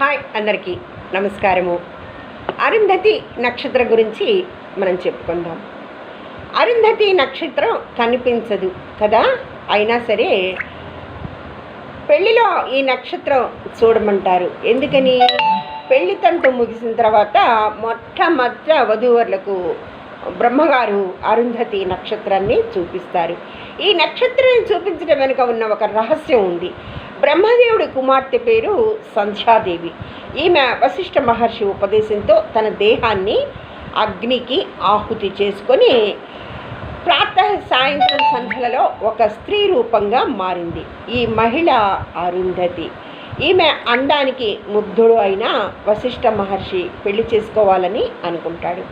Hi అందరికీ నమస్కారము. అరుంధతి నక్షత్రం గురించి మనం చెప్పుకుందాం. అరుంధతి నక్షత్రం కనిపించదు కదా? అయినా సరే పెళ్ళిలో ఈ నక్షత్రం చూడమంటారు. ఎందుకని? పెళ్ళి తంతు ముగిసిన తర్వాత మొట్టమొదట వధూవరులకు బ్రహ్మగారు అరుంధతి నక్షత్రాన్ని చూపిస్తారు. ఈ నక్షత్రాన్ని చూపించడం వెనుక ఉన్న ఒక రహస్యం ఉంది. బ్రహ్మదేవుడి కుమార్తె పేరు సంధ్యాదేవి. ఈమె వశిష్ఠ మహర్షి ఉపదేశంతో తన దేహాన్ని అగ్నికి ఆహుతి చేసుకొని ప్రాతः సాయంత్రం సంధ్యలలో ఒక స్త్రీ రూపంగా మారింది. ఈ మహిళ అరుంధతి. ఈమె అందానికి ముగ్ధుడు అయిన వశిష్ఠ మహర్షి పెళ్ళి చేసుకోవాలని అనుకుంటాడు.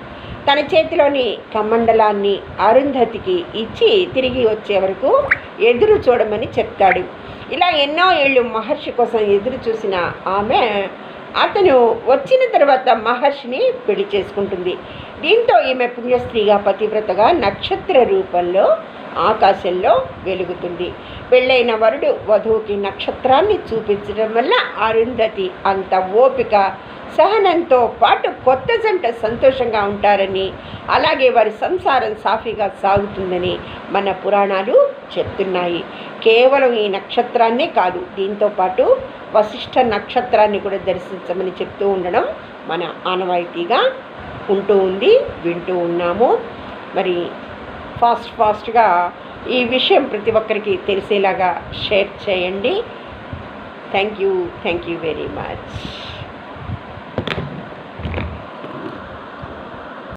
తన చేతిలోని కమండలాన్ని అరుంధతికి ఇచ్చి తిరిగి వచ్చే వరకు ఎదురు చూడమని చెప్తాడు. ఇలా ఎన్నో ఏళ్ళు మహర్షి కోసం ఎదురు చూసిన ఆమె అతను వచ్చిన తర్వాత మహర్షిని పెళ్ళి చేసుకుంటుంది. దీంతో ఈమె పుణ్యస్త్రీగా పతివ్రతగా నక్షత్ర రూపంలో ఆకాశంలో వెలుగుతుంది. పెళ్ళైన వరుడు వధువుకి నక్షత్రాన్ని చూపించడం వల్ల అరుంధతి అంత ఓపిక సహనంతో పాటు కొత్త జంట సంతోషంగా ఉంటారని అలాగే వారి సంసారం సాఫీగా సాగుతుందని మన పురాణాలు చెప్తున్నాయి. కేవలం ఈ నక్షత్రాన్నే కాదు దీంతో పాటు వశిష్ఠ నక్షత్రాన్ని కూడా దర్శించమని చెప్తూ ఉండడం మన ఆనవాయితీగా ఉంటూ ఉంది వింటూ ఉన్నాము. మరి ఫాస్ట్ ఫాస్ట్గా ఈ విషయం ప్రతి ఒక్కరికి తెలిసేలాగా షేర్ చేయండి. Thank you thank you very much.